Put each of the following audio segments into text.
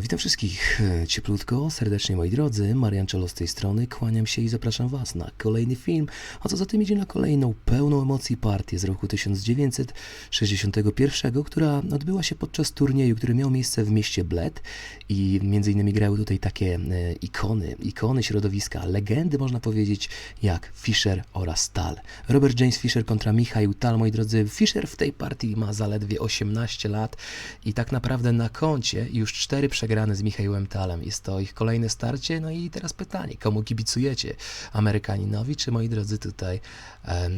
Witam wszystkich e, cieplutko, serdecznie moi drodzy, Marian Czelo z tej strony, kłaniam się i zapraszam Was na kolejny film, a co za tym idzie na kolejną pełną emocji partię z roku 1961, która odbyła się podczas turnieju, który miał miejsce w mieście Bled. I między innymi grały tutaj takie e, ikony, ikony środowiska, legendy można powiedzieć, jak Fischer oraz Tal. Robert James Fischer kontra Michał Tal, moi drodzy, Fischer w tej partii ma zaledwie 18 lat i tak naprawdę na koncie już cztery przegrane z Michałem Talem. Jest to ich kolejne starcie. No i teraz pytanie, komu kibicujecie? Amerykaninowi, czy moi drodzy tutaj e,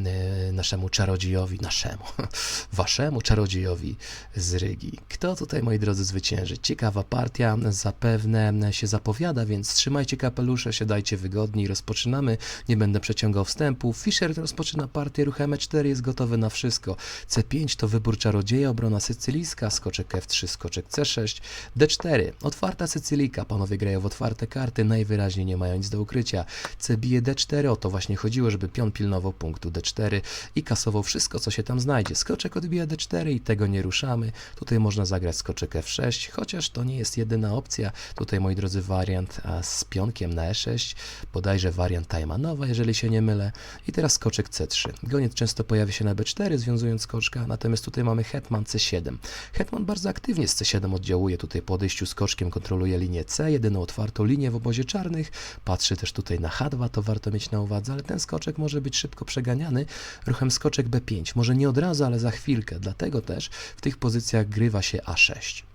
naszemu czarodziejowi, naszemu, waszemu czarodziejowi z Rygi? Kto tutaj, moi drodzy, zwycięży? Ciekawa partia zapewne się zapowiada, więc trzymajcie kapelusze, siadajcie wygodniej, rozpoczynamy. Nie będę przeciągał wstępu. Fischer rozpoczyna partię, ruchem E4 jest gotowy na wszystko. C5 to wybór czarodzieja, obrona sycylijska, skoczek F3, skoczek C6, D4, otwarta Sycylijka, panowie grają w otwarte karty, najwyraźniej nie mają nic do ukrycia. C bije D4, o to właśnie chodziło, żeby pion pilnował punktu D4 i kasował wszystko, co się tam znajdzie. Skoczek odbija D4 i tego nie ruszamy. Tutaj można zagrać skoczek F6, chociaż to nie jest jedyna opcja. Tutaj, moi drodzy, wariant z pionkiem na E6, bodajże wariant Tajmanowa, jeżeli się nie mylę. I teraz skoczek C3. Goniec często pojawia się na B4, związując skoczka, natomiast tutaj mamy hetman C7. Hetman bardzo aktywnie z C7 oddziałuje tutaj po odejściu skoczkiem, kontroluje linię C, jedyną otwartą linię w obozie czarnych. Patrzy też tutaj na H2, to warto mieć na uwadze, ale ten skoczek może być szybko przeganiany ruchem skoczek B5. Może nie od razu, ale za chwilkę. Dlatego też w tych pozycjach grywa się A6.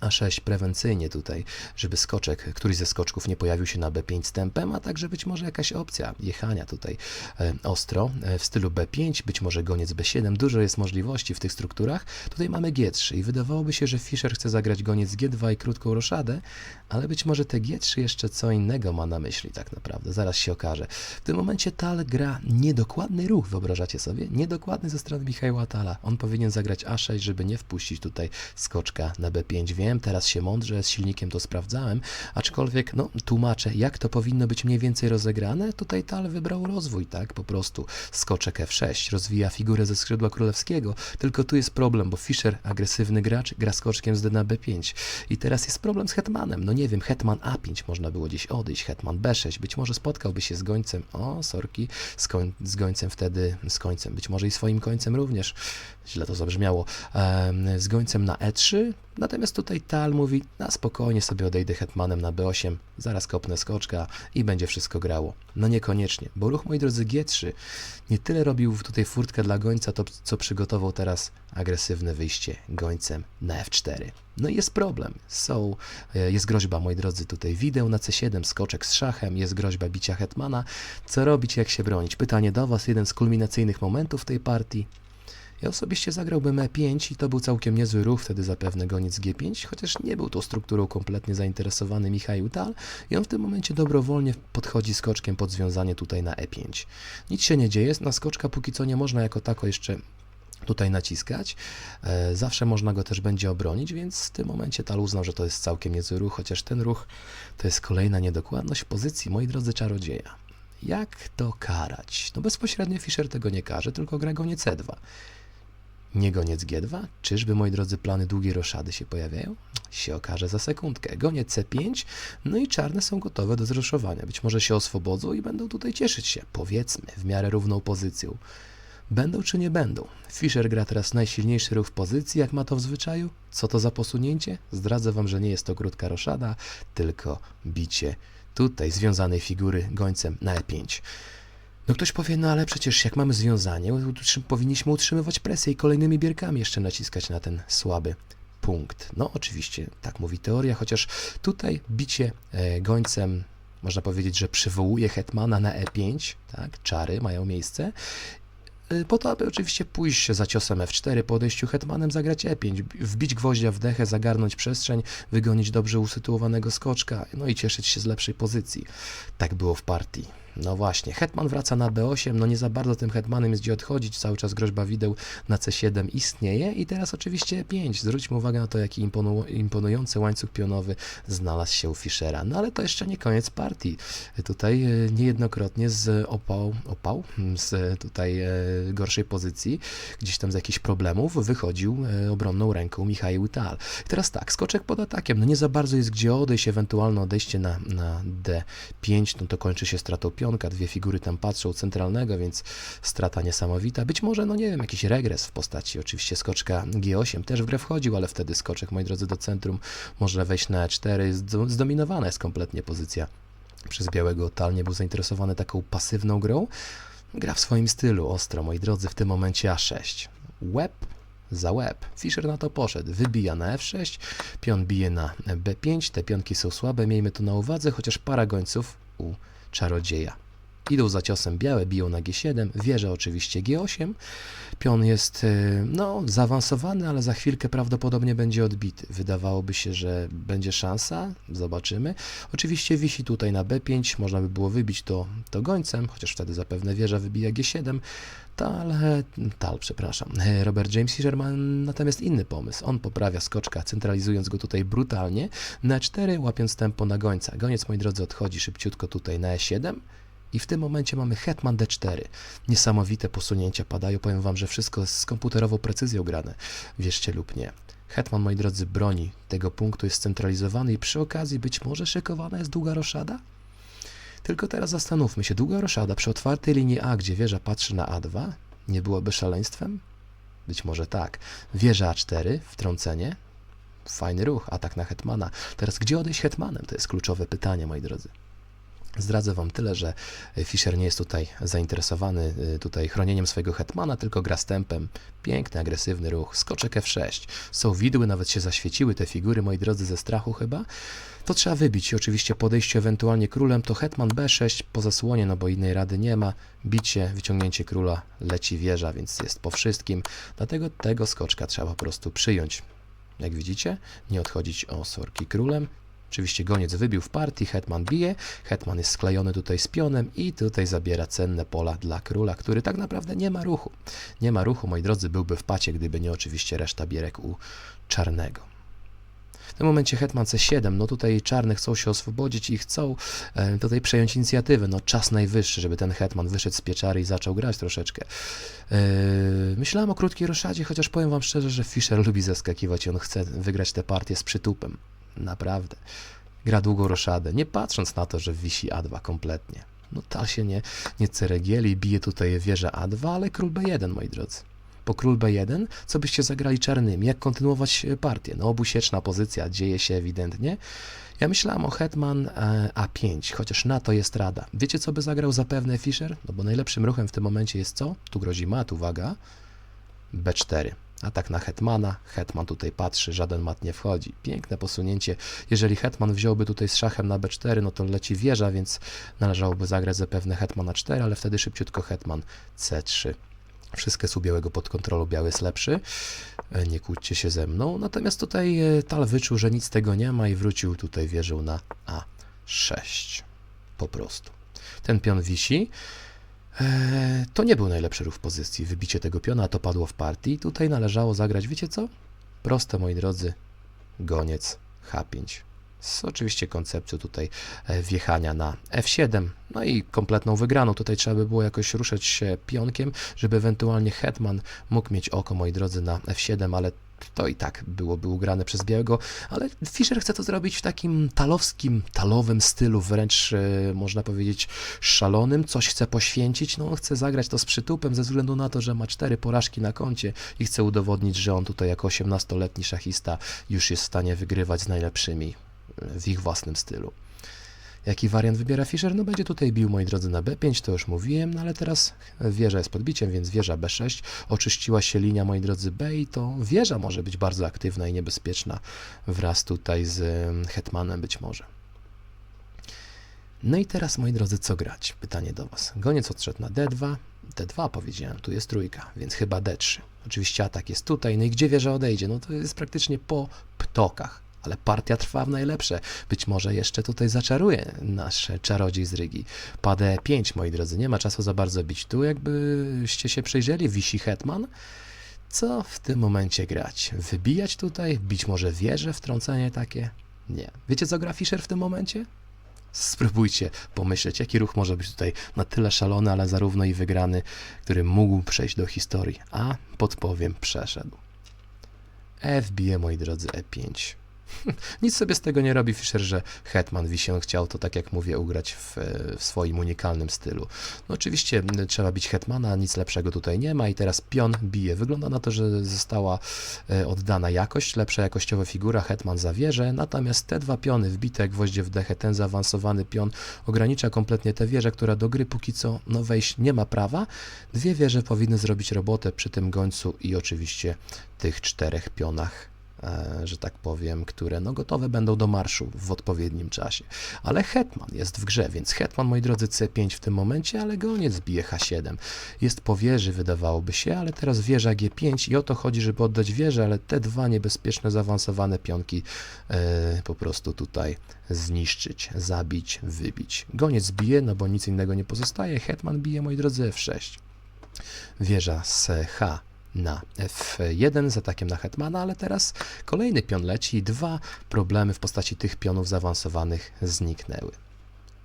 A6 prewencyjnie tutaj, żeby skoczek, któryś ze skoczków nie pojawił się na B5 z tempem, a także być może jakaś opcja jechania tutaj e, ostro e, w stylu B5, być może goniec B7. Dużo jest możliwości w tych strukturach. Tutaj mamy G3 i wydawałoby się, że Fischer chce zagrać goniec G2 i krótką roszadę, ale być może te G3 jeszcze co innego ma na myśli tak naprawdę. Zaraz się okaże. W tym momencie Tal gra niedokładny ruch, wyobrażacie sobie? Niedokładny ze strony Michała Tala. On powinien zagrać A6, żeby nie wpuścić tutaj skoczka na B5. Wiem, teraz się mądrze z silnikiem to sprawdzałem, aczkolwiek no, tłumaczę, jak to powinno być mniej więcej rozegrane. Tutaj Tal wybrał rozwój, tak? Po prostu skoczek F6 rozwija figurę ze skrzydła królewskiego, tylko tu jest problem, bo Fischer, agresywny gracz, gra skoczkiem z D na B5. I teraz jest problem z hetmanem. No nie wiem, hetman A5 można było gdzieś odejść, hetman B6, być może spotkałby się z gońcem, o, sorki, z, koń, z gońcem wtedy, z końcem, być może i swoim końcem również, źle to zabrzmiało, z gońcem na E3, natomiast tutaj Tal mówi, na spokojnie sobie odejdę hetmanem na B8, zaraz kopnę skoczka i będzie wszystko grało. No niekoniecznie, bo ruch, moi drodzy, G3 nie tyle robił tutaj furtkę dla gońca, to co przygotował teraz agresywne wyjście gońcem na F4. No i jest problem. Są, e, jest groźba, moi drodzy, tutaj wideł na C7, skoczek z szachem, jest groźba bicia hetmana. Co robić, jak się bronić? Pytanie do Was, jeden z kulminacyjnych momentów tej partii. Ja osobiście zagrałbym E5 i to był całkiem niezły ruch, wtedy zapewne goniec G5, chociaż nie był tą strukturą kompletnie zainteresowany Michał Tal i on w tym momencie dobrowolnie podchodzi skoczkiem pod związanie tutaj na E5. Nic się nie dzieje, na skoczka póki co nie można jako tako jeszcze tutaj naciskać. E, Zawsze można go też będzie obronić, więc w tym momencie Tal uznał, że to jest całkiem niezły ruch, chociaż ten ruch to jest kolejna niedokładność pozycji, moi drodzy czarodzieja. Jak to karać? No bezpośrednio Fischer tego nie każe, tylko gra goniec C2. Nie goniec G2? Czyżby, moi drodzy, plany długiej roszady się pojawiają? Się okaże za sekundkę. Goniec C5, no i czarne są gotowe do zroszowania. Być może się oswobodzą i będą tutaj cieszyć się, powiedzmy, w miarę równą pozycją. Będą czy nie będą? Fischer gra teraz najsilniejszy ruch w pozycji, jak ma to w zwyczaju. Co to za posunięcie? Zdradzę wam, że nie jest to krótka roszada, tylko bicie tutaj związanej figury gońcem na E5. No ktoś powie, no ale przecież jak mamy związanie, powinniśmy utrzymywać presję i kolejnymi bierkami jeszcze naciskać na ten słaby punkt. No oczywiście, tak mówi teoria, chociaż tutaj bicie e, gońcem, można powiedzieć, że przywołuje hetmana na E5, tak, czary mają miejsce, y, po to, aby oczywiście pójść za ciosem F4, po odejściu hetmanem zagrać E5, wbić gwoździa w dechę, zagarnąć przestrzeń, wygonić dobrze usytuowanego skoczka, no i cieszyć się z lepszej pozycji. Tak było w partii. No właśnie, hetman wraca na B8, no nie za bardzo tym hetmanem jest gdzie odchodzić, cały czas groźba wideł na C7 istnieje i teraz oczywiście 5. Zwróćmy uwagę na to, jaki imponu, imponujący łańcuch pionowy znalazł się u Fischera. No ale to jeszcze nie koniec partii. Tutaj e, niejednokrotnie z opał, opał z tutaj e, gorszej pozycji, gdzieś tam z jakichś problemów wychodził e, obronną ręką Michał Tal. Teraz tak, skoczek pod atakiem, no nie za bardzo jest gdzie odejść, ewentualne odejście na, na D5, no to kończy się stratą pionka, dwie figury tam patrzą centralnego, więc strata niesamowita. Być może, no nie wiem, jakiś regres w postaci oczywiście skoczka G8 też w grę wchodził, ale wtedy skoczek, moi drodzy, do centrum może wejść na E4, zdo- zdominowana jest kompletnie pozycja przez białego Tal, nie był zainteresowany taką pasywną grą. Gra w swoim stylu, ostro, moi drodzy, w tym momencie A6. Łeb za łeb. Fischer na to poszedł. Wybija na F6, pion bije na B5. Te pionki są słabe, miejmy to na uwadze, chociaż para gońców u czarodzieja. Idą za ciosem białe, biją na G7, wieża oczywiście G8. Pion jest e, no, zaawansowany, ale za chwilkę prawdopodobnie będzie odbity. Wydawałoby się, że będzie szansa, zobaczymy. Oczywiście wisi tutaj na B5, można by było wybić to, to gońcem, chociaż wtedy zapewne wieża wybija G7. Tal, tal, przepraszam. E, Robert James Fisher ma natomiast inny pomysł. On poprawia skoczka, centralizując go tutaj brutalnie na 4, łapiąc tempo na gońca. Goniec, moi drodzy, odchodzi szybciutko tutaj na E7. I w tym momencie mamy Hetman D4. Niesamowite posunięcia padają. Powiem Wam, że wszystko jest z komputerową precyzją grane. Wierzcie lub nie. Hetman, moi drodzy, broni tego punktu, jest centralizowany i przy okazji być może szykowana jest długa roszada? Tylko teraz zastanówmy się, długa roszada przy otwartej linii A, gdzie wieża patrzy na A2, nie byłoby szaleństwem? Być może tak. Wieża A4, wtrącenie, fajny ruch, atak na Hetmana. Teraz gdzie odejść Hetmanem? To jest kluczowe pytanie, moi drodzy. Zdradzę Wam tyle, że Fischer nie jest tutaj zainteresowany y, tutaj chronieniem swojego hetmana, tylko gra z tempem. Piękny, agresywny ruch. Skoczek F6. Są widły, nawet się zaświeciły te figury, moi drodzy, ze strachu chyba. To trzeba wybić. Oczywiście podejście ewentualnie królem to hetman B6 po zasłonie, no bo innej rady nie ma. Bicie, wyciągnięcie króla, leci wieża, więc jest po wszystkim. Dlatego tego skoczka trzeba po prostu przyjąć. Jak widzicie, nie odchodzić o sorki królem, Oczywiście goniec wybił w partii, hetman bije, hetman jest sklejony tutaj z pionem i tutaj zabiera cenne pola dla króla, który tak naprawdę nie ma ruchu. Nie ma ruchu, moi drodzy, byłby w pacie, gdyby nie oczywiście reszta bierek u czarnego. W tym momencie hetman C7, no tutaj czarne chcą się oswobodzić i chcą e, tutaj przejąć inicjatywę. No czas najwyższy, żeby ten hetman wyszedł z pieczary i zaczął grać troszeczkę. E, myślałem o krótkiej roszadzie, chociaż powiem wam szczerze, że Fischer lubi zaskakiwać i on chce wygrać tę partię z przytupem. Naprawdę. Gra długą roszadę, nie patrząc na to, że wisi A2 kompletnie. No ta się nie, nie ceregieli, bije tutaj wieża A2, ale król B1, moi drodzy. Po król B1, co byście zagrali czarnymi? Jak kontynuować e, partię? No obusieczna pozycja, dzieje się ewidentnie. Ja myślałem o hetman e, A5, chociaż na to jest rada. Wiecie, co by zagrał zapewne Fischer? No bo najlepszym ruchem w tym momencie jest co? Tu grozi mat, uwaga. B4. Atak na hetmana, hetman tutaj patrzy, żaden mat nie wchodzi. Piękne posunięcie. Jeżeli hetman wziąłby tutaj z szachem na b4, no to leci wieża, więc należałoby zagrać zapewne hetman na 4, ale wtedy szybciutko hetman c3. Wszystko jest u białego pod kontrolą, biały jest lepszy. E, Nie kłóćcie się ze mną. Natomiast tutaj e, Tal wyczuł, że nic tego nie ma i wrócił tutaj wieżą na A6. Po prostu. Ten pion wisi. Eee, to nie był najlepszy ruch pozycji. Wybicie tego piona, to padło w partii. Tutaj należało zagrać, wiecie co? Proste, moi drodzy, goniec H5. Z oczywiście koncepcją tutaj e, wjechania na F7, no i kompletną wygraną. Tutaj trzeba by było jakoś ruszać się pionkiem, żeby ewentualnie hetman mógł mieć oko, moi drodzy, na F7, ale to i tak byłoby ugrane przez białego, ale Fischer chce to zrobić w takim talowskim, talowym stylu, wręcz e, można powiedzieć szalonym, coś chce poświęcić, no on chce zagrać to z przytupem ze względu na to, że ma cztery porażki na koncie i chce udowodnić, że on tutaj jako 18-letni szachista już jest w stanie wygrywać z najlepszymi e, w ich własnym stylu. Jaki wariant wybiera Fischer? No będzie tutaj bił, moi drodzy, na B5, to już mówiłem, no ale teraz wieża jest podbiciem, więc wieża B6, oczyściła się linia, moi drodzy, B i to wieża może być bardzo aktywna i niebezpieczna wraz tutaj z em, hetmanem być może. No i teraz, moi drodzy, co grać? Pytanie do Was. Goniec odszedł na D2, D2 powiedziałem, tu jest trójka, więc chyba D3. Oczywiście atak jest tutaj, no i gdzie wieża odejdzie? No to jest praktycznie po ptokach. Ale partia trwa w najlepsze. Być może jeszcze tutaj zaczaruje nasz czarodziej z Rygi. Pada E5, moi drodzy, nie ma czasu za bardzo bić. Tu jakbyście się przyjrzeli, wisi hetman. Co w tym momencie grać? Wybijać tutaj? Bić może wieże, wtrącenie takie? Nie. Wiecie co gra Fischer w tym momencie? Spróbujcie pomyśleć, jaki ruch może być tutaj na tyle szalony, ale zarówno i wygrany, który mógł przejść do historii. A podpowiem, przeszedł. F bije, moi drodzy, E5. Nic sobie z tego nie robi Fischer, że Hetman Wisię chciał to, tak jak mówię, ugrać w, w swoim unikalnym stylu. No oczywiście trzeba bić Hetmana, nic lepszego tutaj nie ma i teraz pion bije. Wygląda na to, że została e, oddana jakość, lepsza jakościowa figura, Hetman za wieżę, natomiast te dwa piony wbite gwoździe w dechę, ten zaawansowany pion ogranicza kompletnie tę wieżę, która do gry póki co no wejść nie ma prawa. Dwie wieże powinny zrobić robotę przy tym gońcu i oczywiście tych czterech pionach że tak powiem, które no gotowe będą do marszu w odpowiednim czasie. Ale Hetman jest w grze, więc Hetman, moi drodzy, C5 w tym momencie, ale goniec bije H7. Jest po wieży, wydawałoby się, ale teraz wieża G5 i o to chodzi, żeby oddać wieżę, ale te dwa niebezpieczne, zaawansowane pionki e, po prostu tutaj zniszczyć, zabić, wybić. Goniec bije, no bo nic innego nie pozostaje. Hetman bije, moi drodzy, F6. Wieża z H na F1 z atakiem na Hetmana, ale teraz kolejny pion leci i dwa problemy w postaci tych pionów zaawansowanych zniknęły.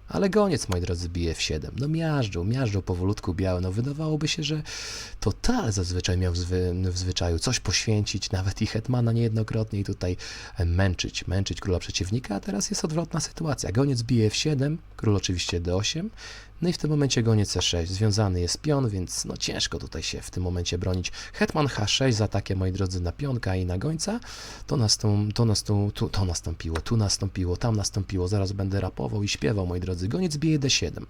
Ale goniec, moi drodzy, bije F7. No miażdżył, miażdżył powolutku biały. No wydawałoby się, że total zazwyczaj miał w, zwy, w zwyczaju coś poświęcić, nawet i Hetmana niejednokrotnie i tutaj męczyć, męczyć króla przeciwnika, a teraz jest odwrotna sytuacja. Goniec bije F7, król oczywiście D8, no i w tym momencie goniec C6. Związany jest pion, więc no ciężko tutaj się w tym momencie bronić. Hetman H6 z atakiem, moi drodzy, na pionka i na gońca. To, nastą, to, nastą, tu, to nastąpiło, tu nastąpiło, tam nastąpiło. Zaraz będę rapował i śpiewał, moi drodzy. Goniec bije D7.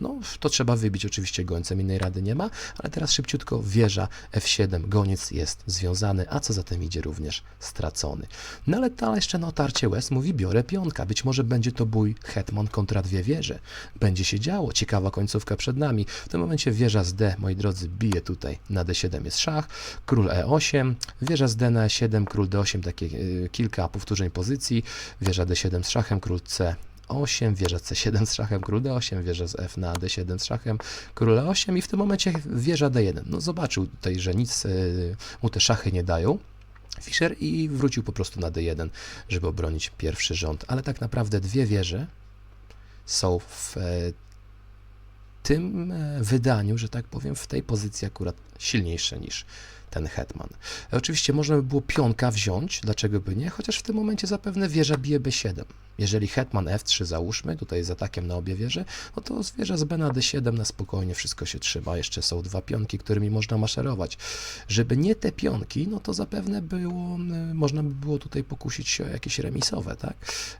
No, to trzeba wybić oczywiście gońcem, innej rady nie ma, ale teraz szybciutko wieża F7, goniec jest związany, a co za tym idzie również stracony. No ale ta jeszcze na otarcie łez mówi biorę pionka, być może będzie to bój hetman kontra dwie wieże. Będzie się działo, ciekawa końcówka przed nami. W tym momencie wieża z D, moi drodzy, bije tutaj na D7 jest szach, król E8, wieża z D na E7, król D8, takie y, kilka powtórzeń pozycji, wieża D7 z szachem, król C 8, wieża C7 z szachem, król D8, wieża z F na D7 z szachem, król E8 i w tym momencie wieża D1. No zobaczył tutaj, że nic y, mu te szachy nie dają. Fischer i wrócił po prostu na D1, żeby obronić pierwszy rząd. Ale tak naprawdę dwie wieże są w e, tym e, wydaniu, że tak powiem, w tej pozycji akurat silniejsze niż ten hetman. Oczywiście można by było pionka wziąć, dlaczego by nie, chociaż w tym momencie zapewne wieża bije B7. Jeżeli hetman F3 załóżmy, tutaj z atakiem na obie wieże, no to wieża z B na D7 na spokojnie wszystko się trzyma. Jeszcze są dwa pionki, którymi można maszerować. Żeby nie te pionki, no to zapewne było, y, można by było tutaj pokusić się o jakieś remisowe, tak?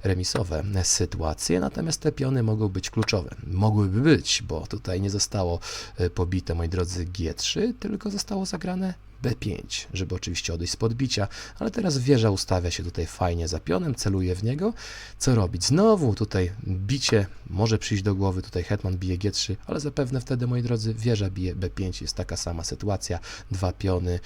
Remisowe sytuacje, natomiast te piony mogą być kluczowe. Mogłyby być, bo tutaj nie zostało y, pobite, moi drodzy, G3, tylko zostało zagrane B5, żeby oczywiście odejść z podbicia, ale teraz wieża ustawia się tutaj fajnie za pionem, celuje w niego. Co robić? Znowu tutaj bicie może przyjść do głowy, tutaj hetman bije G3, ale zapewne wtedy, moi drodzy, wieża bije B5, jest taka sama sytuacja, dwa piony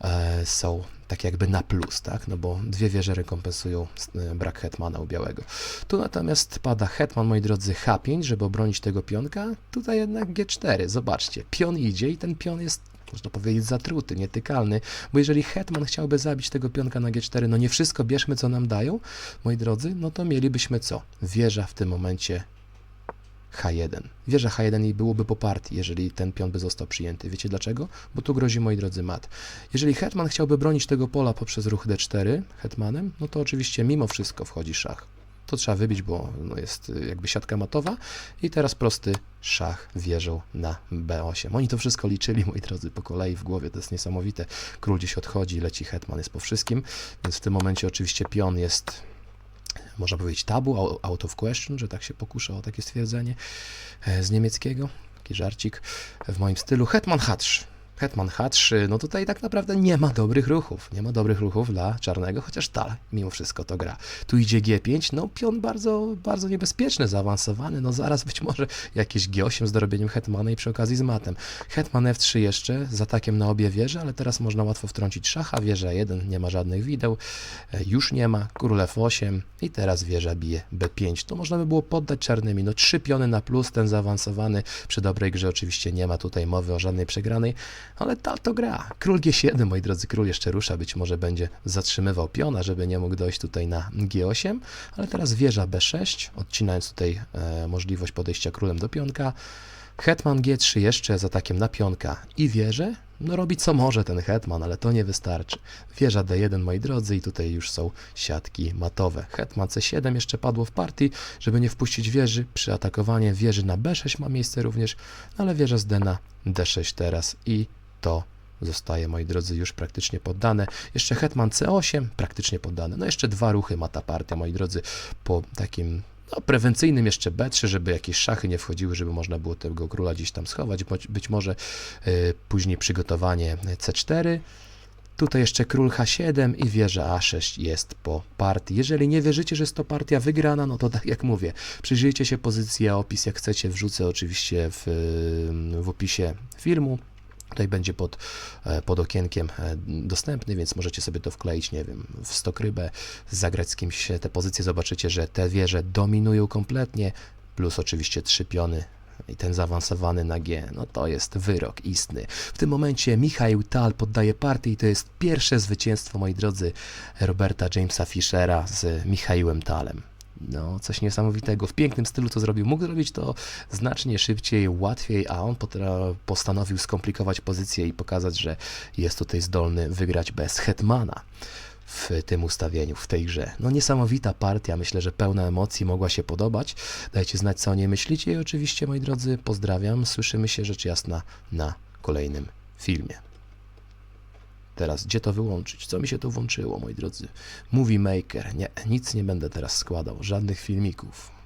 e, są tak jakby na plus, tak? No bo dwie wieże rekompensują e, brak hetmana u białego. Tu natomiast pada hetman, moi drodzy, H5, żeby obronić tego pionka. Tutaj jednak G4, zobaczcie, pion idzie i ten pion jest można powiedzieć zatruty, nietykalny, bo jeżeli hetman chciałby zabić tego pionka na G4, no nie wszystko bierzmy, co nam dają, moi drodzy, no to mielibyśmy co? Wieża w tym momencie H1. Wieża H1 i byłoby po partii, jeżeli ten pion by został przyjęty. Wiecie dlaczego? Bo tu grozi, moi drodzy, mat. Jeżeli hetman chciałby bronić tego pola poprzez ruch D4 hetmanem, no to oczywiście mimo wszystko wchodzi szach. To trzeba wybić, bo no jest y, jakby siatka matowa i teraz prosty szach wieżą na B8. Oni to wszystko liczyli, moi drodzy, po kolei w głowie, to jest niesamowite. Król gdzieś odchodzi, leci hetman, jest po wszystkim, więc w tym momencie oczywiście pion jest można powiedzieć tabu, out of question, że tak się pokuszę o takie stwierdzenie e, z niemieckiego, taki żarcik w moim stylu. Hetman H3. Hetman H3, no tutaj tak naprawdę nie ma dobrych ruchów. Nie ma dobrych ruchów dla czarnego, chociaż tal mimo wszystko to gra. Tu idzie G5, no pion bardzo, bardzo niebezpieczny, zaawansowany, no zaraz być może jakieś G8 z dorobieniem Hetmana i przy okazji z matem. Hetman F3 jeszcze z atakiem na obie wieże, ale teraz można łatwo wtrącić szacha, wieża 1, nie ma żadnych wideł, e, już nie ma, król F8 i teraz wieża bije B5. To można by było poddać czarnymi, no trzy piony na plus, ten zaawansowany, przy dobrej grze oczywiście nie ma tutaj mowy o żadnej przegranej, ale ta to gra. Król G7, moi drodzy, król jeszcze rusza, być może będzie zatrzymywał piona, żeby nie mógł dojść tutaj na G8, ale teraz wieża B6, odcinając tutaj e, możliwość podejścia królem do pionka. Hetman G3 jeszcze z atakiem na pionka i wieżę. No robi co może ten hetman, ale to nie wystarczy. Wieża D1, moi drodzy, i tutaj już są siatki matowe. Hetman C7 jeszcze padło w partii, żeby nie wpuścić wieży. Przy atakowaniu wieży na B6 ma miejsce również, ale wieża z D na D6 teraz i to zostaje, moi drodzy, już praktycznie poddane. Jeszcze hetman C8, praktycznie poddane. No jeszcze dwa ruchy ma ta partia, moi drodzy, po takim no, prewencyjnym jeszcze B3, żeby jakieś szachy nie wchodziły, żeby można było tego króla gdzieś tam schować. Być- może y, później przygotowanie C4. Tutaj jeszcze król H7 i wieża A6 jest po partii. Jeżeli nie wierzycie, że jest to partia wygrana, no to tak jak mówię, przyjrzyjcie się pozycji, opis jak chcecie wrzucę oczywiście w, y, w opisie filmu. Tutaj będzie pod, e, pod okienkiem e, dostępny, więc możecie sobie to wkleić, nie wiem, w stokrybę, zagrać z kimś te pozycje, zobaczycie, że te wieże dominują kompletnie, plus oczywiście trzy piony i ten zaawansowany na G, no to jest wyrok istny. W tym momencie Michał Tal poddaje partię i to jest pierwsze zwycięstwo, moi drodzy, Roberta Jamesa Fischera z Michałem Talem. No, coś niesamowitego. W pięknym stylu to zrobił. Mógł zrobić to znacznie szybciej, łatwiej, a on postanowił skomplikować pozycję i pokazać, że jest tutaj zdolny wygrać bez Hetmana w tym ustawieniu, w tej grze. No niesamowita partia, myślę, że pełna emocji mogła się podobać. Dajcie znać, co o niej myślicie i oczywiście, moi drodzy, pozdrawiam. Słyszymy się rzecz jasna na kolejnym filmie. Teraz, gdzie to wyłączyć? Co mi się tu włączyło, moi drodzy? Movie Maker. Nie, nic nie będę teraz składał, żadnych filmików.